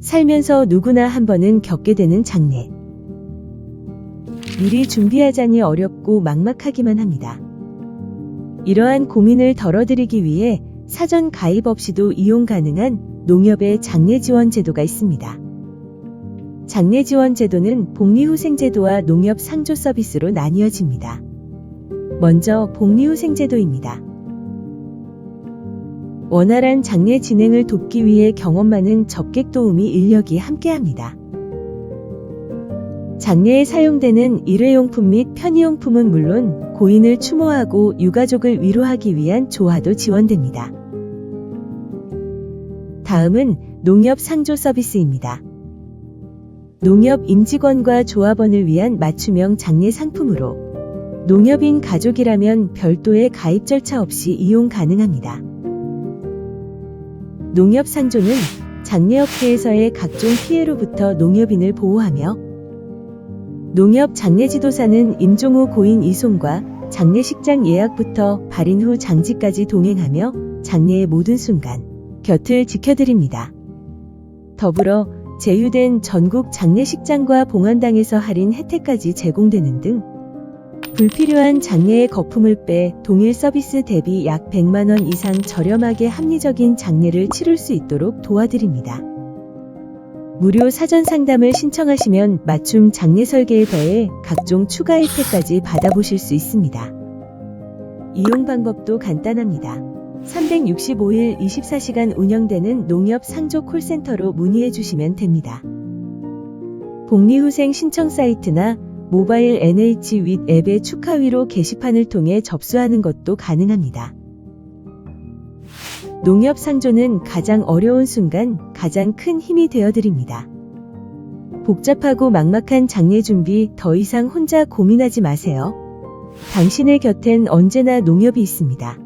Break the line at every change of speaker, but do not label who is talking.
살면서 누구나 한 번은 겪게 되는 장례. 미리 준비하자니 어렵고 막막하기만 합니다. 이러한 고민을 덜어드리기 위해 사전 가입 없이도 이용 가능한 농협의 장례 지원 제도가 있습니다. 장례 지원 제도는 복리후생 제도와 농협 상조 서비스로 나뉘어집니다. 먼저 복리후생 제도입니다. 원활한 장례 진행을 돕기 위해 경험 많은 접객 도우미 인력이 함께합니다. 장례에 사용되는 일회용품 및 편의용품은 물론 고인을 추모하고 유가족을 위로하기 위한 조화도 지원됩니다. 다음은 농협 상조 서비스입니다. 농협 임직원과 조합원을 위한 맞춤형 장례 상품으로 농협인 가족이라면 별도의 가입 절차 없이 이용 가능합니다. 농협 상조는 장례업계에서의 각종 피해로부터 농협인을 보호하며 농협 장례지도사는 임종 후 고인 이송과 장례식장 예약부터 발인 후 장지까지 동행하며 장례의 모든 순간 곁을 지켜드립니다. 더불어 제휴된 전국 장례식장과 봉안당에서 할인 혜택까지 제공되는 등 불필요한 장례의 거품을 빼 동일 서비스 대비 약 100만원 이상 저렴하게 합리적인 장례를 치를 수 있도록 도와드립니다. 무료 사전 상담을 신청하시면 맞춤 장례 설계에 더해 각종 추가 혜택까지 받아보실 수 있습니다. 이용 방법도 간단합니다. 365일 24시간 운영되는 농협 상조 콜센터로 문의해 주시면 됩니다. 복리후생 신청 사이트나 모바일 NH 윗 앱의 축하위로 게시판을 통해 접수하는 것도 가능합니다. 농협 상조는 가장 어려운 순간 가장 큰 힘이 되어 드립니다. 복잡하고 막막한 장례 준비 더 이상 혼자 고민하지 마세요. 당신의 곁엔 언제나 농협이 있습니다.